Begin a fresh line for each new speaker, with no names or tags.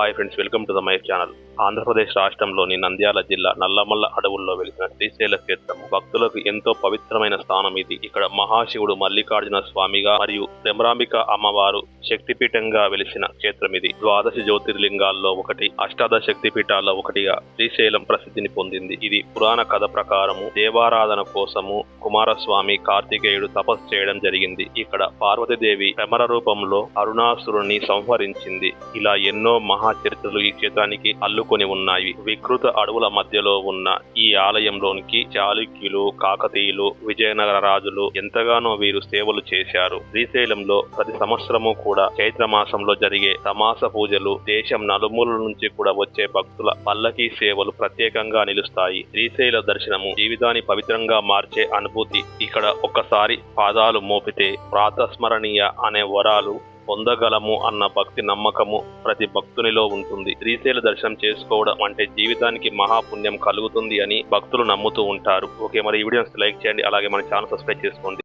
Hi friends welcome to the my channel Andhra Pradesh రాష్ట్రంలోని నంద్యాల జిల్లా నల్లమల్ల అడవుల్లో వెలిసిన శ్రీశైల క్షేత్రం. భక్తులకు ఎంతో పవిత్రమైన స్థానం ఇది. ఇక్కడ మహాశివుడు మల్లికార్జున స్వామిగా మరియు భ్రమరాంబిక అమ్మవారు శక్తిపీఠంగా వెలిసిన క్షేత్రం ఇది. ద్వాదశ జ్యోతిర్లింగాల్లో ఒకటి అష్టాదశ శక్తిపీఠాల్లో ఒకటిగా శ్రీశైలం ప్రసిద్ధిని పొందింది. ఇది పురాణ కథ ప్రకారము దేవారాధన కోసము కుమారస్వామి కార్తికేయుడు తపస్సు చేయడం జరిగింది. ఇక్కడ పార్వతీదేవి భ్రమర రూపంలో అరుణాసురుణ్ణి సంహరించింది. ఇలా ఎన్నో మహా మహాచరిత్రలు ఈ క్షేత్రానికి అల్లుకొని ఉన్నాయి. వికృత అడవుల మధ్యలో ఉన్న ఈ ఆలయంలోనికి చాళుక్యులు కాకతీయులు విజయనగర రాజులు ఎంతగానో వీరు సేవలు చేశారు. శ్రీశైలంలో ప్రతి సంవత్సరము కూడా చైత్ర మాసంలో జరిగే సమాస పూజలు దేశం నలుమూలల నుంచి కూడా వచ్చే భక్తుల పల్లకీ సేవలు ప్రత్యేకంగా నిలుస్తాయి. శ్రీశైల దర్శనము జీవితాన్ని పవిత్రంగా మార్చే అనుభూతి. ఇక్కడ ఒక్కసారి పాదాలు మోపితే ప్రాతస్మరణీయ అనే వరాలు పొందగలము అన్న భక్తి నమ్మకము ప్రతి భక్తునిలో ఉంటుంది. శ్రీశైల దర్శనం చేసుకోవడం అంటే జీవితానికి మహాపుణ్యం కలుగుతుంది అని భక్తులు నమ్ముతూ ఉంటారు. ఓకే మరి ఈ వీడియోస్ లైక్ చేయండి అలాగే మన ఛానల్ సబ్స్క్రైబ్ చేసుకోండి.